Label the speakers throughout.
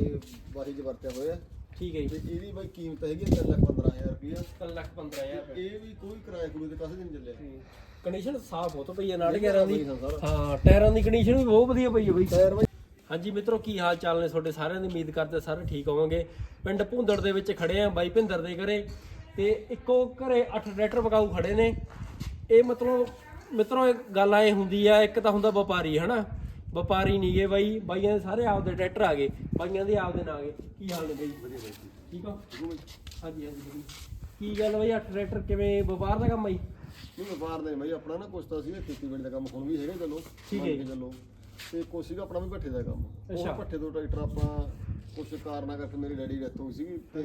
Speaker 1: ਇਹ ਵਾਹੀ ਚ ਵਰਤਿਆ ਹੋਇਆ।
Speaker 2: ਠੀਕ ਹੈ
Speaker 1: ਤੇ
Speaker 2: ਜੀ
Speaker 1: ਇਹਦੀ ਬਾਈ ਕੀਮਤ ਹੈਗੀ 3 ਲੱਖ 15000 ਰੁਪਇਆ
Speaker 2: 3 ਲੱਖ 15000 ਰੁਪਏ
Speaker 1: ਇਹ ਵੀ ਕੋਈ ਕਿਰਾਏ ਕੋਈ ਤੇ ਕਾਸੇ ਦਿਨ ਚੱਲਿਆ?
Speaker 2: ਕੰਡੀਸ਼ਨ ਸਾਫ਼ ਬਹੁਤ ਪਈ ਹੈ ਨਾੜ ਗਿਆਰਾਂ ਦੀ।
Speaker 1: ਹਾਂ
Speaker 2: ਟਾਇਰਾਂ ਦੀ ਕੰਡੀਸ਼ਨ ਵੀ ਬਹੁਤ ਵਧੀਆ ਪਈ ਹੈ ਬਈ।
Speaker 1: ਟਾਇਰ ਬਾਈ।
Speaker 2: ਹਾਂਜੀ ਮਿੱਤਰੋ ਕੀ ਹਾਲ ਚਾਲ ਨੇ ਤੁਹਾਡੇ ਸਾਰਿਆਂ ਦੀ? ਉਮੀਦ ਕਰਦੇ ਸਾਰੇ ਠੀਕ ਹੋਵੋਗੇ। ਪਿੰਡ ਭੁੰਦੜ ਦੇ ਵਿੱਚ ਖੜੇ ਆ ਬਾਈ ਭਿੰਦਰ ਦੇ ਘਰੇ। ਤੇ ਇੱਕੋ ਘਰੇ 8 ਟਰੈਕਟਰ ਵਗਾਊ ਖੜੇ ਨੇ। ਇਹ ਮਤਲਬ ਮਿੱਤਰੋ ਇੱਕ ਗੱਲ ਐ ਹੁੰਦੀ ਆ ਇੱਕ ਤਾਂ ਹੁੰਦਾ ਵਪਾਰੀ ਹਨਾ? ਵਪਾਰੀ ਨਹੀਂ ਗਏ ਬਾਈ ਬਾਈਆਂ ਦੇ ਸਾਰੇ ਆਪਦੇ ਟਰੈਕਟਰ ਆ ਗਏ ਬਾਈਆਂ ਦੇ ਆਪਦੇ ਨਾ ਆ ਗਏ। ਕੀ ਹਾਲ ਨੇ ਬਾਈ? ਵਧੀਆ ਬਾਈ ਠੀਕ ਹੋ? ਹਾਂਜੀ ਹਾਂਜੀ ਵਧੀਆ ਕੀ ਗੱਲ ਬਾਈ 8 ਟਰੈਕਟਰ ਕਿਵੇਂ ਵਪਾਰ ਦਾ ਕੰਮ ਆਈ
Speaker 1: ਨਹੀਂ ਵਪਾਰ ਦੇ ਬਾਈ ਆਪਣਾ ਨਾ ਕੁਛ ਤਾਂ ਸੀਗਾ ਖੇਤੀਬਾੜੀ ਦਾ ਕੰਮ ਹੁਣ ਵੀ ਹੈਗਾ ਚਲੋ।
Speaker 2: ਠੀਕ ਹੈ
Speaker 1: ਚੱਲੋ। ਤੇ ਕੁਛ ਸੀਗਾ ਆਪਣਾ ਵੀ ਭੱਠੇ ਦਾ ਕੰਮ।
Speaker 2: ਅੱਛਾ।
Speaker 1: ਉਹ ਭੱਠੇ ਤੋਂ ਟਰੈਕਟਰ ਆਪਾਂ ਕੁਛ ਕਾਰਨਾਂ ਕਰਕੇ ਮੇਰੀ ਡੈਡੀ ਡੈਥ ਹੋਈ ਸੀਗੀ ਤੇ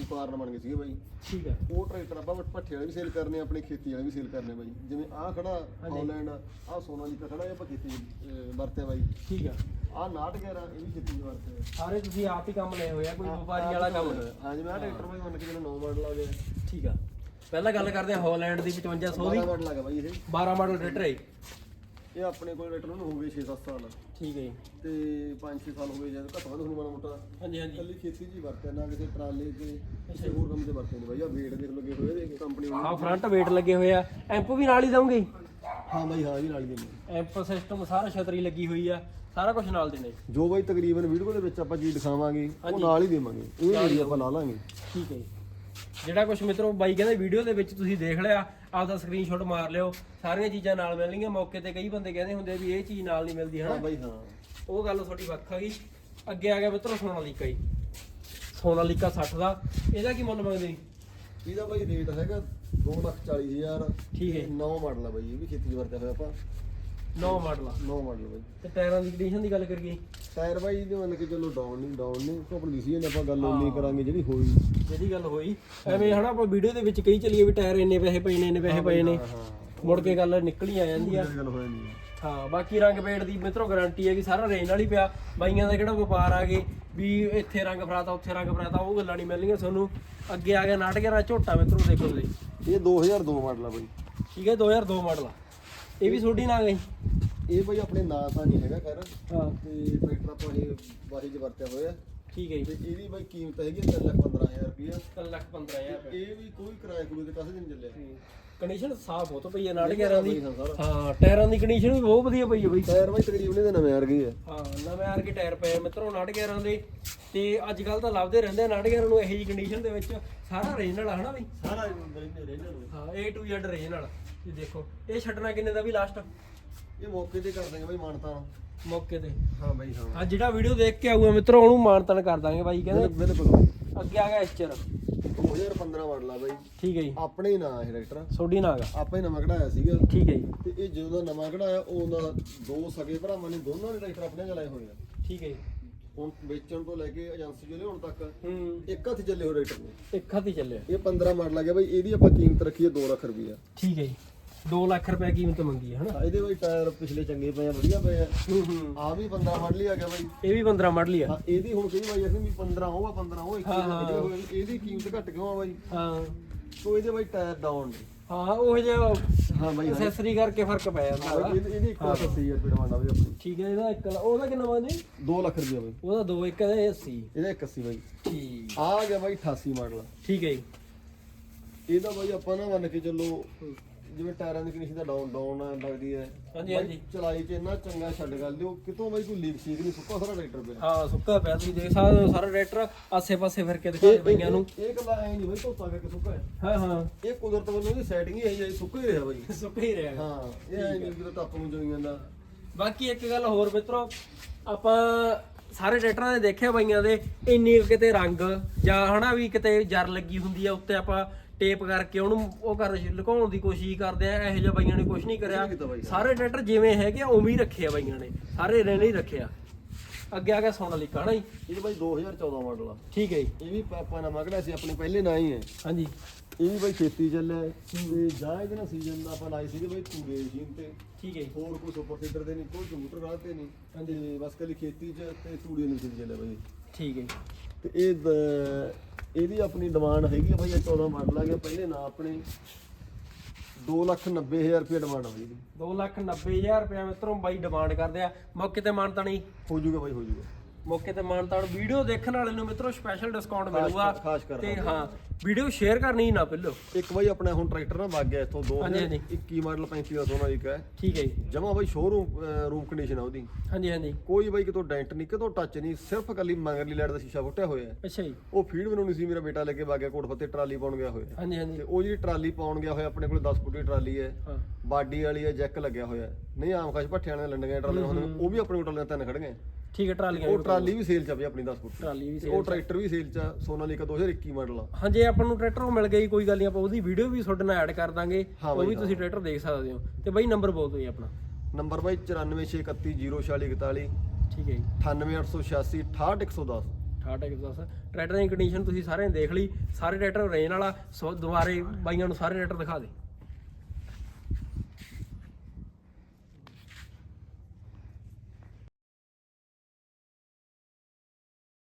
Speaker 1: ਉਹ ਕਾਰਨ ਬਣ ਗਏ ਸੀਗੇ ਬਾਈ।
Speaker 2: ਠੀਕ ਹੈ
Speaker 1: ਉਹ ਟਰੈਕਟਰ ਆਪਾਂ ਭੱਠੇ ਵਾਲੇ ਵੀ ਸੇਲ ਕਰਨੇ ਆਪਣੇ ਖੇਤੀ ਵਾਲੇ ਵੀ ਸੇਲ ਕਰਨੇ ਬਾਈ। ਜਿਵੇਂ ਆਹ ਖੜਾ ਹਾਲੈਂਡ ਆਹ ਸੋਨਾਲੀਕਾ ਖੜਾ ਇਹ ਆਪਾਂ ਖੇਤੀ ਅਹ, ਵਰਤਿਆ ਬਾਈ।
Speaker 2: ਠੀਕ ਆ।
Speaker 1: ਆਹ 911 ਇਹ ਵੀ ਖੇਤੀ 'ਚ ਵਰਤਿਆ।
Speaker 2: ਸਾਰੇ ਤੁਸੀਂ ਆਪ ਹੀ ਕੰਮ ਲਏ ਹੋਏ ਆ ਕੋਈ ਵਪਾਰੀ ਵਾਲਾ ਕੰਮ। ਨਹੀਂ
Speaker 1: ਹਾਂਜੀ ਮੈਂ ਆਹ ਟਰੈਕਟਰ ਬਾਈ ਮੰਨ ਕੇ ਜਿਹੜਾ 9 ਮਾਡਲ ਆ ਗਿਆ।
Speaker 2: ਠੀਕ ਆ। ਪਹਿਲਾਂ ਗੱਲ ਕਰਦੇ ਆ ਹਾਲੈਂਡ ਦੀ 5500 ਦੀ।
Speaker 1: 12 ਮਾਡਲ ਆ ਗਿਆ ਬਾਈ ਇਹ।
Speaker 2: 12 ਮਾਡਲ ਟਰੈਕਟਰ ਹੈ
Speaker 1: ਇਹ ਆਪਣੇ ਕੋਲ ਟਰੈਕਟਰ ਨੂੰ ਹੋ ਗਏ 6-7 ਸਾਲ।
Speaker 2: ਠੀਕ ਹੈ ਜੀ।
Speaker 1: ਤੇ 5-6 ਸਾਲ ਹੋ ਗਏ ਜਦ ਘੱਟ ਵੱਧ ਤੁਹਾਨੂੰ ਮਾੜਾ ਮੋਟਾ।
Speaker 2: ਹਾਂਜੀ ਹਾਂਜੀ।
Speaker 1: ਕੱਲੀ ਖੇਤੀ ਹੀ ਵਰਤਿਆ ਨਾ ਕਿਸੇ ਟਰਾਲੇ ਤੇ ਕਿਸੇ ਹੋਰ ਕੰਮ ਤੇ ਵਰਤੇ ਨਹੀਂ ਬਾਈ। ਆ ਵੇਟ ਦੇਖ ਲੱਗੇ ਹੋਏ ਨੇ ਕੰਪਨੀ
Speaker 2: ਹਾਂ ਫਰੰਟ ਵੇਟ ਲੱਗੇ ਹੋਏ ਆ। ਐਂਪ ਵੀ ਨਾਲ ਹੀ ਦਵਾਂਗੇ
Speaker 1: ਹਾਂ ਬਾਈ ਹਾਂ ਜੀ ਨਾਲ ਹੀ ਦਿੰਦੇ
Speaker 2: ਐਂਪ ਸਿਸਟਮ ਸਾਰਾ ਛਤਰੀ ਲੱਗੀ ਹੋਈ ਆ ਸਾਰਾ ਕੁਝ ਨਾਲ ਦੇਣੇ
Speaker 1: ਜੋ ਬਾਈ ਤਕਰੀਬਨ ਵੀਡੀਓ ਦੇ ਵਿੱਚ ਆਪਾਂ ਜੀ ਦਿਖਾਵਾਂਗੇ ਉਹ ਨਾਲ ਹੀ ਦੇਵਾਂਗੇ। ਇਹ ਜਿਹੜੀ ਆਪਾਂ ਲਾ ਲਾਂਗੇ।
Speaker 2: ਠੀਕ ਹੈ ਜੀ। ਜਿਹੜਾ ਕੁਝ ਮਿੱਤਰੋ ਬਾਈ ਕਹਿੰਦੇ ਵੀਡੀਓ ਦੇ ਵਿੱਚ ਤੁਸੀਂ ਦੇਖ ਲਿਆ ਆਪਦਾ ਸਕਰੀਨਸ਼ਾਟ ਮਾਰ ਲਿਓ ਸਾਰੀਆਂ ਚੀਜ਼ਾਂ ਨਾਲ ਮਿਲਣਗੀਆਂ ਮੌਕੇ ਤੇ ਕਈ ਬੰਦੇ ਕਹਿੰਦੇ ਹੁੰਦੇ ਵੀ ਇਹ ਚੀਜ਼ ਨਾਲ ਨਹੀਂ ਮਿਲਦੀ
Speaker 1: ਹਾਂ
Speaker 2: ਹਨਾ
Speaker 1: ਬਾਈ ਹਾਂ।
Speaker 2: ਉਹ ਗੱਲ ਤੁਹਾਡੀ ਵੱਖ ਆ ਗਈ। ਅੱਗੇ ਆ ਗਿਆ ਮਿੱਤਰੋ ਸੋਨਾਲੀਕਾ ਜੀ। ਸੋਨਾਲੀਕਾ 60 ਦਾ। ਇਹਦਾ ਕੀ ਮੁੱਲ ਮੰਗਦੇ
Speaker 1: ਇਹਦਾ ਬਾਈ ਰੇਟ ਹੈਗਾ 240000
Speaker 2: ਠੀਕ ਹੈ।
Speaker 1: ਨੌ ਮਾਡਲ ਆ ਬਾਈ ਇਹ ਵੀ ਖੇਤੀ 'ਚ ਵਰਤਿਆ ਹੋਇਆ ਆਪਾਂ।
Speaker 2: 9 ਮਾਡਲ ਆ।
Speaker 1: ਨੌ ਮਾਡਲ ਬਾਈ।
Speaker 2: ਤੇ ਟਾਇਰਾਂ ਦੀ ਕੰਡੀਸ਼ਨ ਦੀ ਗੱਲ ਕਰੀਏ।
Speaker 1: ਟਾਇਰ ਬਾਈ ਇਹਦੇ ਮੰਨ ਕੇ ਚੱਲੋ ਡਾਊਨ ਨਹੀਂ ਡਾਊਨ ਨਹੀਂ। ਉਹ ਆਪਣੀ ਡਿਸੀਜਨ ਆਪਾਂ ਗੱਲ ਉਨੀ ਕਰਾਂਗੇ ਜਿਹੜੀ ਹੋਈ।
Speaker 2: ਜਿਹੜੀ ਗੱਲ ਹੋਈ ਐਵੇਂ ਹਨਾ ਆਪਾਂ ਵੀਡੀਓ ਦੇ ਵਿੱਚ ਕਹੀ ਚੱਲੀਏ ਵੀ ਟਾਇਰ ਇੰਨੇ ਪੈਸੇ ਪਏ ਨੇ ਇੰਨੇ ਪੈਸੇ ਪਏ ਨੇ।
Speaker 1: ਹਾਂ
Speaker 2: ਮੁੜ ਕੇ ਗੱਲ ਨਿਕਲੀ ਆ ਜਾਂਦੀ ਆ।
Speaker 1: ਇਹ ਗੱਲ ਹੋਈ ਨਹੀਂ।
Speaker 2: ਹਾਂ ਬਾਕੀ ਰੰਗ ਪੇਂਟ ਦੀ ਮਿੱਤਰੋ ਗਾਰੰਟੀ ਹੈ ਕਿ ਸਾਰਾ ਰੇਂਜ ਨਾਲ ਹੀ ਪਿਆ। ਬਾਈਆਂ ਦਾ ਕਿਹੜਾ ਵਪਾਰ ਆ ਗਏ ਵੀ ਇੱਥੇ ਰੰਗ ਫਰਾਤਾ ਉੱਥੇ ਰੰਗ ਫਰਾਤਾ ਉਹ ਗੱਲਾਂ ਨਹੀਂ ਮਿਲਣਗੀਆਂ ਤੁਹਾਨੂੰ। ਅੱਗੇ ਆ ਗਿਆ ਨਾਟਕਰਾ ਝੋਟਾ ਮਿੱਤਰੋ ਦੇਖੋ ਤੁਸੀਂ।
Speaker 1: ਇਹ 2002 ਮਾਡਲ ਆ ਬਾਈ।
Speaker 2: ਠੀਕ ਹੈ 2002 ਮਾਡਲ ਆ। ਇਹ ਵੀ ਛੋਟੀ ਨਾ ਗਈ।
Speaker 1: ਇਹ ਬਾਈ ਆਪਣੇ ਨਾਂ ਤਾਂ ਨਹੀਂ ਹੈਗਾ ਖੈਰ।
Speaker 2: ਹਾਂ।
Speaker 1: ਤੇ ਟਰੈਕਟਰ ਆਪਾਂ ਇਹ ਵਾਹੀ 'ਚ ਵਰਤਿਆ ਹੋਇਆ।
Speaker 2: ਠੀਕ ਹੈ
Speaker 1: ਤੇ
Speaker 2: ਜੀ
Speaker 1: ਇਹਦੀ ਬਾਈ ਕੀਮਤ ਹੈਗੀ 3 ਲੱਖ 15000 ਰੁਪਇਆ
Speaker 2: 3 ਲੱਖ 15000 ਰੁਪਏ
Speaker 1: ਇਹ ਵੀ ਕੋਈ ਕਿਰਾਏ ਕੋਈ ਤੇ ਕਾਸੇ ਦਿਨ ਚੱਲਿਆ
Speaker 2: ਕੰਡੀਸ਼ਨ ਸਾਫ਼ ਬਹੁਤ ਪਈ ਹੈ ਨਾਟਕਰਾ ਦੀ।
Speaker 1: ਬਾਈ ਹਾਂ
Speaker 2: ਟਾਇਰਾਂ ਦੀ ਕੰਡੀਸ਼ਨ ਵੀ ਬਹੁਤ ਵਧੀਆ ਪਈ ਹੈ ਬਈ।
Speaker 1: ਟਾਇਰ ਬਾਈ ਤਕਰੀਬਨ ਇਹਦੇ ਨਵੇਂ ਆ ਗਏ ਆ।
Speaker 2: ਹਾਂ ਨਵੇਂ ਆਰ ਕੇ ਟਾਇਰ ਪਏ ਆ ਮਿੱਤਰੋ 911 ਦੇ। ਤੇ ਅੱਜ ਕੱਲ ਤਾਂ ਲੱਭਦੇ ਰਹਿੰਦੇ ਆ 911 ਨੂੰ ਇਹੋ ਜੀ ਕੰਡੀਸ਼ਨ ਦੇ ਵਿੱਚ। ਸਾਰਾ ਰੀਜਨਲ ਆ ਹਨਾ ਬਈ?
Speaker 1: ਸਾਰਾ ਰਹਿੰਦੇ
Speaker 2: ਹਾਂ A to Z ਰੀਜਨਲ ਇਹ ਦੇਖੋ ਇਹ ਛੱਡਣਾ ਕਿੰਨੇ ਦਾ ਵੀ ਲਾਸਟ
Speaker 1: ਇਹ ਮੌਕੇ ਤੇ ਕਰ ਦਾਂਗੇ ਬਾਈ ਮਾਨਤਾ
Speaker 2: ਮੌਕੇ ਤੇ।
Speaker 1: ਹਾਂ ਬਾਈ ਹਾਂ।
Speaker 2: ਆ ਜਿਹੜਾ ਵੀਡੀਓ ਦੇਖ ਕੇ ਆਊਗਾ ਮਿੱਤਰੋ ਉਹਨੂੰ ਮਾਨਤਨ ਕਰ ਦਾਂਗੇ ਬਾਈ ਕਹਿੰਦੇ
Speaker 1: ਬਿਲਕੁਲ।
Speaker 2: ਅੱਗੇ ਆ ਗਿਆ ਐਸਚਰ
Speaker 1: 2015 ਮਾਡਲ ਆ ਬਾਈ।
Speaker 2: ਠੀਕ ਹੈ ਜੀ।
Speaker 1: ਆਪਣੇ ਹੀ ਨਾਂ ਇਹ ਟਰੈਕਟਰ
Speaker 2: ਸੋਡੀ ਨਾਗਾ
Speaker 1: ਆਪਾਂ ਹੀ ਨਵਾਂ ਕਢਾਇਆ ਸੀਗਾ।
Speaker 2: ਠੀਕ ਹੈ ਜੀ।
Speaker 1: ਤੇ ਇਹ ਜਦੋਂ ਦਾ ਨਵਾਂ ਕਢਾਇਆ ਉਹਨਾਂ ਦੋ ਸਗੇ ਭਰਾਵਾਂ ਨੇ ਦੋਨਾਂ ਨੇ ਟਰੈਕਟਰ ਆਪਣੇ ਚਲਾਏ ਹੋਏ ਆ।
Speaker 2: ਠੀਕ ਹੈ ਜੀ।
Speaker 1: ਹੁਣ ਵੇਚਣ ਤੋਂ ਲੈ ਕੇ ਏਜੰਸੀ ਜਿਹੜੇ ਹੁਣ ਤੱਕ
Speaker 2: ਹੂੰ।
Speaker 1: ਇੱਕ ਹੱਥ ਚੱਲੇ ਹੋ ਨੇ।
Speaker 2: ਇੱਕ ਹੱਥ ਹੀ ਚੱਲਿਆ
Speaker 1: ਇਹ 15 ਮਾਡਲ ਆ ਗਿਆ ਬਾਈ ਇਹਦੀ ਆਪਾਂ ਕੀਮਤ ਰੱਖੀ ਹੈ 2 ਲੱਖ ਰੁਪਈਆ।
Speaker 2: ਠੀਕ ਹੈ ਜੀ। 2 ਲੱਖ ਰੁਪਏ ਕੀਮਤ ਮੰਗੀ ਹੈ ਹਨਾ?
Speaker 1: ਇਹਦੇ ਬਾਈ ਟਾਇਰ ਪਿਛਲੇ ਚੰਗੇ ਪਏ ਆ ਵਧੀਆ ਪਏ ਆ।
Speaker 2: ਹੂੰ ਹੂੰ।
Speaker 1: ਆ ਵੀ 15 ਮਾਡਲ ਹੀ ਆ ਗਿਆ ਬਾਈ।
Speaker 2: ਇਹ ਵੀ 15 ਮਾਡਲ ਹੀ ਆ
Speaker 1: ਹਾਂ ਇਹਦੀ ਹੁਣ ਕਈ ਵਾਰੀ ਅਸੀਂ ਵੀ 15 ਉਹ ਆ 15 ਉਹ ਇੱਕ
Speaker 2: ਹਾਂ, ਹਾਂ।
Speaker 1: ਇਹਦੀ ਕੀਮਤ ਘੱਟ ਕਿਉਂ ਆ ਬਾਈ?
Speaker 2: ਹਾਂ।
Speaker 1: ਸੋ ਇਹਦੇ ਬਾਈ ਟਾਇਰ ਡਾਊਨ ਨੇ।
Speaker 2: ਹਾਂ ਉਹ ਜਿਹਾ
Speaker 1: ਹਾਂ ਬਾਈ ਹਾਂ।
Speaker 2: ਐਕਸੈਸਰੀ ਕਰਕੇ ਫ਼ਰਕ ਪੈ ਜਾਂਦਾ।
Speaker 1: ਇਹਦੀ ਇਹਦੀ 180 ਰੁਪਏ ਡਿਮਾਂਡ ਆ ਬਾਈ ਆਪਣੀ।
Speaker 2: ਠੀਕ ਹੈ ਇਹਦਾ ਇੱਕ ਉਹਦਾ ਕਿੰਨਾ ਮੰਗਦੇ
Speaker 1: 2 ਲੱਖ ਰੁਪਏ ਬਾਈ।
Speaker 2: ਉਹਦਾ 2 ਇੱਕ ਦਾ 80
Speaker 1: ਇਹਦਾ 81 ਬਾਈ।
Speaker 2: ਠੀਕ।
Speaker 1: ਆ ਗਿਆ ਬਾਈ 88 ਮਾਡਲ।
Speaker 2: ਠੀਕ ਹੈ ਜੀ।
Speaker 1: ਇਹਦਾ ਬਾਈ ਆਪਾਂ ਨਾ ਮੰਨ ਕੇ ਚੱਲੋ ਜਿਵੇਂ ਟਾਇਰਾਂ ਦੀ ਕੰਡੀਸ਼ਨ ਦਾ ਡਾਊਨ ਡਾਊਨ ਲੱਗਦੀ ਹੈ
Speaker 2: ਹਾਂਜੀ,
Speaker 1: ਬਾਈ
Speaker 2: ਹਾਂਜੀ।
Speaker 1: ਚਲਾਈ ਚ ਇੰਨਾ ਚੰਗਾ ਛੱਡ ਗੱਲ ਦਿਓ ਕਿਤੋਂ ਬਾਈ ਕੋਈ ਲੀਕ ਸੀਕ ਨਹੀਂ? ਸੁੱਕਾ ਸਾਰਾ ਟਰੈਕਟਰ ਪਿਆ।
Speaker 2: ਹਾਂ ਸੁੱਕਾ ਪਿਆ ਤੁਸੀਂ ਦੇਖ ਸਕਦੇ ਹੋ ਸਾਰਾ ਟਰੈਕਟਰ ਆਸੇ-ਪਾਸੇ ਫਿਰ ਕੇ ਦਿਖਾ ਦੇ ਬਈਆਂ ਨੂੰ।
Speaker 1: ਇਹ ਗੱਲਾਂ ਐ ਨਹੀਂ ਬਾਈ ਧੋਤਾ ਕਰਕੇ ਸੁੱਕਾ ਹੈ।
Speaker 2: ਹਾਂ ਹਾਂ।
Speaker 1: ਇਹ ਕੁਦਰਤ ਵੱਲੋਂ ਦੀ ਸੈਟਿੰਗ ਹੀ ਹੈ ਜੀ ਸੁੱਕਾ ਹੀ ਰਿਹਾ ਬਾਈ।
Speaker 2: ਸੁੱਕਾ ਹੀ ਰਿਹਾ।
Speaker 1: ਹਾਂ ਇਹ ਐ ਨਹੀਂ ਕਿ ਟੱਪ ਨੂੰ ਜੋਈ ਜਾਂਦਾ।
Speaker 2: ਬਾਕੀ ਇੱਕ ਗੱਲ ਹੋਰ ਮਿੱਤਰੋ ਆਪਾਂ ਸਾਰੇ ਟਰੈਕਟਰਾਂ ਦੇ ਦੇਖਿਆ ਬਾਈਆਂ ਦੇ ਇੰਨੀ ਕੁ ਕਿਤੇ ਰੰਗ ਜਾਂ ਹਨਾ ਵੀ ਕਿਤੇ ਜਰ ਲੱਗੀ ਹੁੰਦੀ ਆ ਉੱਤੇ ਆਪਾਂ ਟੇਪ ਕਰਕੇ ਉਹਨੂੰ ਉਹ ਕਰ ਲੁਕਾਉਣ ਦੀ ਕੋਸ਼ਿਸ਼ ਕਰਦੇ ਆ ਇਹੋ ਜਿਹਾ ਬਾਈਆਂ ਨੇ ਕੁਝ ਨਹੀਂ ਕਰਿਆ। ਸਾਰੇ ਟਰੈਕਟਰ ਜਿਵੇਂ ਹੈਗੇ ਆ ਉਵੇਂ ਹੀ ਰੱਖੇ ਆ ਬਾਈਆਂ ਨੇ। ਸਾਰੇ ਰਹਿਣੇ ਹੀ ਰੱਖਿਆ। ਅੱਗੇ ਆ ਗਿਆ ਸੋਨਾਲੀਕਾ ਹਨਾ ਜੀ
Speaker 1: ਇਹ ਬਾਈ 2014 ਮਾਡਲ ਆ।
Speaker 2: ਠੀਕ ਹੈ ਜੀ।
Speaker 1: ਇਹ ਵੀ ਆਪਾਂ ਨਵਾਂ ਕਿਹੜਾ ਸੀ ਆਪਣੇ ਪਹਿਲੇ ਨਾਂ ਹੀ ਹੈ।
Speaker 2: ਹਾਂਜੀ।
Speaker 1: ਇਹ ਵੀ ਬਾਈ ਖੇਤੀ ਚੱਲਿਆ ਹੈ। ਤੇ ਜਾਂ ਇਹਦੇ ਨਾਲ ਸੀਜ਼ਨ ਦਾ ਆਪਾਂ ਲਾਈ ਸੀਗੇ ਬਾਈ ਤੂੜੇ ਮਸ਼ੀਨ ਤੇ।
Speaker 2: ਠੀਕ ਹੈ ਜੀ।
Speaker 1: ਹੋਰ ਕੋਈ ਸੁਪਰ ਸੀਡਰ ਦੇ ਨਹੀਂ ਕੋਈ ਕੰਪਿਊਟਰ ਰਾਹ ਤੇ ਨਹੀਂ। ਤੇ ਬਸ ਕੱਲੀ ਖੇਤੀ ਚ ਤੇ ਤੂੜੀ ਨੂੰ ਸੀ ਚੱਲਿਆ ਬਾਈ।
Speaker 2: ਠੀਕ ਹੈ ਜੀ।
Speaker 1: ਤੇ ਇਹ ਇਹਦੀ ਆਪਣੀ ਡਿਮਾਂਡ ਹੈਗੀ ਆ ਬਾਈ ਇਹ 14 ਮਾਡਲ ਆ ਗਿਆ ਪਹਿਲੇ ਨਾਂ ਆਪਣੇ 290000 ਰੁਪਏ ਡਿਮਾਂਡ ਆ ਇਹਦੀ।
Speaker 2: ਦੋ ਲੱਖ ਨੱਬੇ ਹਜ਼ਾਰ ਰੁਪਇਆ ਮਿੱਤਰੋਂ ਬਾਈ ਡਿਮਾਂਡ ਕਰਦੇ ਆ। ਮੌਕੇ ਤੇ ਮਾਨਤਾ ਨਹੀਂ।
Speaker 1: ਹੋ ਜਾਊਗਾ ਬਾਈ ਹੋ ਜਾਊਗਾ
Speaker 2: ਮੌਕੇ ਤੇ ਮਾਨਤਾਨ ਵੀਡੀਓ ਦੇਖਣ ਵਾਲੇ ਨੂੰ ਮਿੱਤਰੋ ਸਪੈਸ਼ਲ ਡਿਸਕਾਊਂਟ ਮਿਲੂਗਾ। ਤੇ ਹਾਂ ਵੀਡੀਓ ਸ਼ੇਅਰ ਕਰਨੀ ਨਾ ਭੁੱਲੋ
Speaker 1: ਇੱਕ ਬਾਈ ਆਪਣਾ ਹੁਣ ਟਰੈਕਟਰ ਨਾ ਵਗ ਗਿਆ ਇੱਥੋਂ
Speaker 2: ਹਾਂਜੀ, ਹਾਂਜੀ।
Speaker 1: 2021 ਮਾਡਲ 35 ਦਾ ਸੋਨਾ ਇੱਕ ਹੈ।
Speaker 2: ਠੀਕ ਹੈ ਜੀ।
Speaker 1: ਜਮਾ ਬਾਈ ਸ਼ੋਰੂਮ ਰੂਮ ਕੰਡੀਸ਼ਨ ਆ ਉਹਦੀ।
Speaker 2: ਹਾਂਜੀ ਹਾਂਜੀ।
Speaker 1: ਕੋਈ ਬਾਈ ਕਿਤੋਂ ਡੈਂਟ ਨਹੀਂ ਕਿਤੋਂ ਟੱਚ ਨਹੀਂ ਸਿਰਫ ਕੱਲੀ ਮਗਰਲੀ ਲਾਈਟ ਦਾ ਸ਼ੀਸ਼ਾ ਫੁੱਟਿਆ ਹੋਇਆ ਹੈ।
Speaker 2: ਅੱਛਾ ਜੀ।
Speaker 1: ਉਹ ਫੀਡ ਬਣਾਉਣੀ ਸੀ ਮੇਰਾ ਬੇਟਾ ਲੈ ਕੇ ਵਗ ਗਿਆ ਕੋਟ ਫੱਤੇ ਟਰਾਲੀ ਪਾਉਣ ਗਿਆ ਹੋਇਆ।
Speaker 2: ਹਾਂਜੀ ਹਾਂਜੀ।
Speaker 1: ਤੇ ਉਹ ਜਿਹੜੀ ਟਰਾਲੀ ਪਾਉਣ ਗਿਆ ਹੋਇਆ ਆਪਣੇ ਕੋਲ 10 ਫੁੱਟ ਦੀ ਟਰਾਲੀ ਹੈ।
Speaker 2: ਹਾਂ।
Speaker 1: ਬਾਡੀ ਵਾਲੀ ਹੈ ਜੈਕ ਲੱਗਿਆ ਹੋਇਆ ਹੈ। ਨਹੀਂ ਆਮ ਖਾਸ ਭੱਠਿਆਂ ਵਾਲੀਆਂ ਲੰਡੀਆਂ ਟਰਾਲੀਆਂ ਹੁੰਦੀਆਂ ਉਹ ਵੀ ਆਪਣੇ ਕੋਲ ਟਰਾਲੀਆਂ ਤਿੰਨ ਖੜੀਆਂ
Speaker 2: ਠੀਕ ਹੈ ਟਰਾਲੀਆਂ
Speaker 1: ਉਹ ਟਰਾਲੀ ਵੀ ਸੇਲ ਚ ਆ ਵੀ ਆਪਣੀ 10 ਫੁੱਟ।
Speaker 2: ਟਰਾਲੀ ਵੀ
Speaker 1: ਤੇ ਉਹ ਟਰੈਕਟਰ ਵੀ ਸੇਲ ਚ ਆ ਸੋਨਾਲੀਕਾ 2021 ਮਾਡਲ ਆ।
Speaker 2: ਹਾਂਜੀ ਆਪਾਂ ਨੂੰ ਟਰੈਕਟਰ ਉਹ ਮਿਲ ਗਈ ਕੋਈ ਗੱਲ ਨਹੀਂ ਆਪਾਂ ਉਹਦੀ ਵੀਡੀਓ ਵੀ ਤੁਹਾਡੇ ਨਾਲ ਐਡ ਕਰ ਦਾਂਗੇ
Speaker 1: ਹਾਂ
Speaker 2: ਉਹ
Speaker 1: ਬਾਈ,
Speaker 2: ਵੀ ਤੁਸੀਂ ਟਰੈਕਟਰ ਦੇਖ ਸਕਦੇ ਹੋ। ਤੇ ਬਾਈ ਨੰਬਰ ਬੋਲ ਦਿਓ ਜੀ ਆਪਣਾ।
Speaker 1: ਨੰਬਰ ਬਾਈ 9461304641
Speaker 2: ਠੀਕ ਹੈ ਜੀ।
Speaker 1: 98886 68110
Speaker 2: 6810 ਟਰੈਕਟਰ ਦੀ ਕੰਡੀਸ਼ਨ ਤੁਸੀਂ ਸਾਰਿਆਂ ਨੇ ਦੇਖ ਲਈ ਸਾਰੇ ਟਰੈਕਟਰ ਰੇਂਜ ਵਾਲਾ ਸੋ ਦੁਬਾਰੇ ਬਾਈਆਂ ਨੂੰ ਸਾਰੇ ਟਰੈਕਟਰ ਦਿਖਾ ਦੇ।